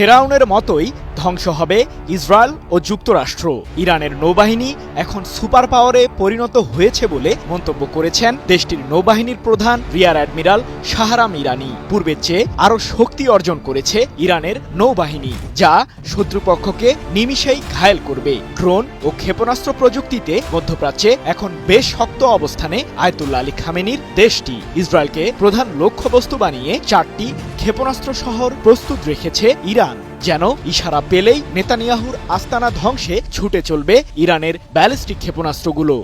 ফেরাউনের মতোই ধ্বংস হবে ইসরায়েল ও যুক্তরাষ্ট্র। ইরানের নৌবাহিনী এখন সুপার পাওয়ারে পরিণত হয়েছে বলে মন্তব্য করেছেন দেশটির নৌবাহিনীর প্রধান রিয়ার অ্যাডমিরাল শাহরাম ইরানি। পূর্বের চেয়ে আরও শক্তি অর্জন করেছে ইরানের নৌবাহিনী, যা শত্রুপক্ষকে নিমিষেই ঘায়েল করবে। ড্রোন ও ক্ষেপণাস্ত্র প্রযুক্তিতে মধ্যপ্রাচ্যে এখন বেশ শক্ত অবস্থানে আয়তুল্লা আলী খামেনির দেশটি। ইসরায়েলকে প্রধান লক্ষ্যবস্তু বানিয়ে চারটি ক্ষেপণাস্ত্র শহর প্রস্তুত রেখেছে ইরান, যেন ইশারা পেলেই নেতানিয়াহুর আস্তানা ধ্বংসে ছুটে চলবে ইরানের ব্যালিস্টিক ক্ষেপণাস্ত্রগুলো।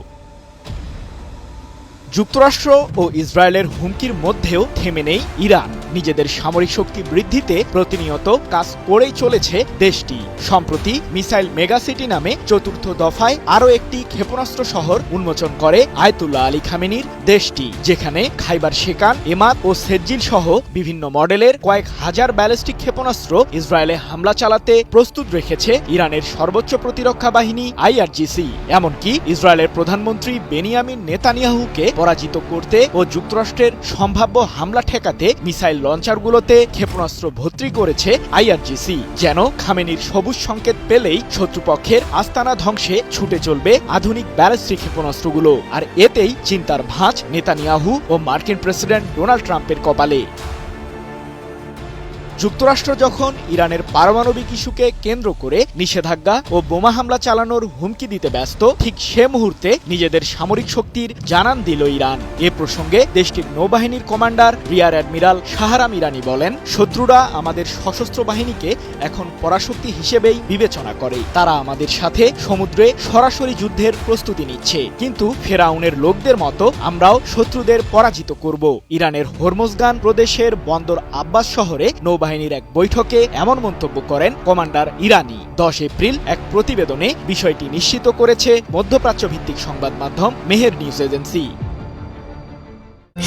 যুক্তরাষ্ট্র ও ইসরায়েলের হুমকির মধ্যেও থেমে নেই ইরান। নিজেদের সামরিক শক্তি বৃদ্ধিতে প্রতিনিয়ত কাজ করেই চলেছে দেশটি। সম্প্রতি মিসাইল মেগাসিটি নামে চতুর্থ দফায় আরও একটি ক্ষেপণাস্ত্র শহর উন্মোচন করে আয়তুল্লাহ আলী খামেনির দেশটি, যেখানে খাইবার শেকান এমাত ও সেজ্জিল সহ বিভিন্ন মডেলের কয়েক হাজার ব্যালিস্টিক ক্ষেপণাস্ত্র ইসরায়েলে হামলা চালাতে প্রস্তুত রেখেছে ইরানের সর্বোচ্চ প্রতিরক্ষা বাহিনী আইআরজিসি। এমনকি ইসরায়েলের প্রধানমন্ত্রী বেনিয়ামিন নেতানিয়াহুকে পরাজিত করতে ও যুক্তরাষ্ট্রের সম্ভাব্য হামলা ঠেকাতে মিসাইল লঞ্চারগুলোতে ক্ষেপণাস্ত্র ভর্তি করেছে আইআরজিসি। যেন খামেনির সবুজ সংকেত পেলেই শত্রুপক্ষের আস্তানা ধ্বংসে ছুটে চলবে আধুনিক ব্যালিস্টিক ক্ষেপণাস্ত্রগুলো। আর এতেই চিন্তার ভাঁজ নেতানিয়াহু ও মার্কিন প্রেসিডেন্ট ডোনাল্ড ট্রাম্পের কপালে। যুক্তরাষ্ট্র যখন ইরানের পারমাণবিক ইস্যুকে কেন্দ্র করে নিষেধাজ্ঞা ও বোমা হামলা চালানোর হুমকি দিতে ব্যস্ত, ঠিক সে মুহূর্তে নিজেদের সামরিক শক্তির জানান দিল ইরান। এ প্রসঙ্গে দেশটির নৌবাহিনীর commander rear admiral Shahram Irani বলেন, শত্রুরা আমাদের সশস্ত্র বাহিনীকে এখন পরাশক্তি হিসেবেই বিবেচনা করে। তারা আমাদের সাথে সমুদ্রে সরাসরি যুদ্ধের প্রস্তুতি নিচ্ছে। কিন্তু ফেরাউনের লোকদের মতো আমরাও শত্রুদের পরাজিত করব। ইরানের হরমোজগান প্রদেশের বন্দর আব্বাস শহরে নৌবাহিনীর এক বৈঠকে এমন মন্তব্য করেন কমান্ডার ইরানি। দশ এপ্রিল এক প্রতিবেদনে বিষয়টি নিশ্চিত করেছে মধ্যপ্রাচ্য ভিত্তিক সংবাদ মাধ্যম মেহের নিউজ এজেন্সি।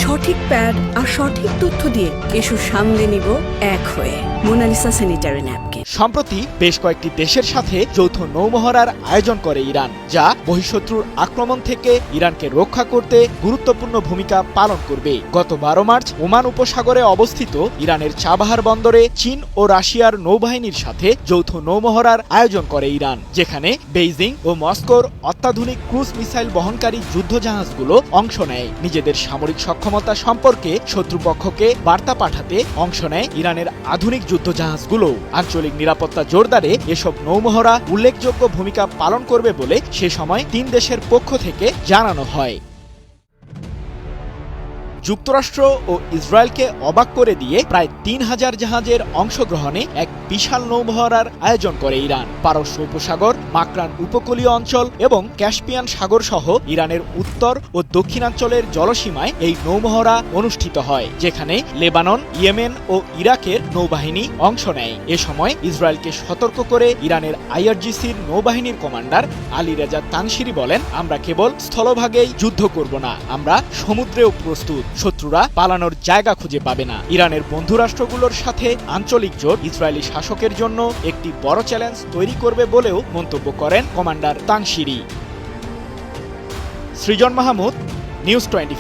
সঠিক প্যাড আর সঠিক তথ্য দিয়ে এসব সামলে নিব এক হয়ে মোনালিসা স্যানিটারি ন্যাপকিন। সম্প্রতি বেশ কয়েকটি দেশের সাথে যৌথ নৌমহড়ার আয়োজন করে ইরান যা বহিঃশত্রুর আক্রমণ থেকে ইরানকে রক্ষা করতে গুরুত্বপূর্ণ ভূমিকা পালন করবে। গত বারো মার্চ ওমান উপসাগরে অবস্থিত ইরানের চাবাহার বন্দরে চীন ও রাশিয়ার নৌবাহিনীর সাথে যৌথ নৌমহড়ার আয়োজন করে ইরান, যেখানে বেইজিং ও মস্কোর অত্যাধুনিক ক্রুজ মিসাইল বহনকারী যুদ্ধজাহাজগুলো অংশ নেয়। নিজেদের সামরিক সক্ষমতা সম্পর্কে শত্রুপক্ষকে বার্তা পাঠাতে অংশ নেয় ইরানের আধুনিক যুদ্ধজাহাজগুলো। আঞ্চলিক নিরাপত্তা জোরদারে এসব নৌমহড়া উল্লেখযোগ্য ভূমিকা পালন করবে বলে সে সময় তিন দেশের পক্ষ থেকে জানানো হয়। যুক্তরাষ্ট্র ও ইসরায়েলকে অবাক করে দিয়ে প্রায় তিন হাজার জাহাজের অংশগ্রহণে এক বিশাল নৌমহড়ার আয়োজন করে ইরান। পারস্য উপসাগর, মাকরান উপকূলীয় অঞ্চল এবং ক্যাসপিয়ান সাগর সহ ইরানের উত্তর ও দক্ষিণাঞ্চলের জলসীমায় এই নৌমহড়া অনুষ্ঠিত হয়, যেখানে লেবানন, ইয়েমেন ও ইরাকের নৌবাহিনী অংশ নেয়। এ সময় ইসরায়েলকে সতর্ক করে ইরানের আইআরজিসির নৌবাহিনীর কমান্ডার আলী রেজা তানশিরি বলেন, আমরা কেবল স্থলভাগেই যুদ্ধ করব না, আমরা সমুদ্রেও প্রস্তুত। শত্রুরা পালানোর জায়গা খুঁজে পাবে না। ইরানের বন্ধুরাষ্ট্রগুলোর সাথে আঞ্চলিক জোট ইসরায়েলি শাসকের জন্য একটি বড় চ্যালেঞ্জ তৈরি করবে বলেও মন্তব্য করেন commander Tangsiri Srijan Mahmud, news twenty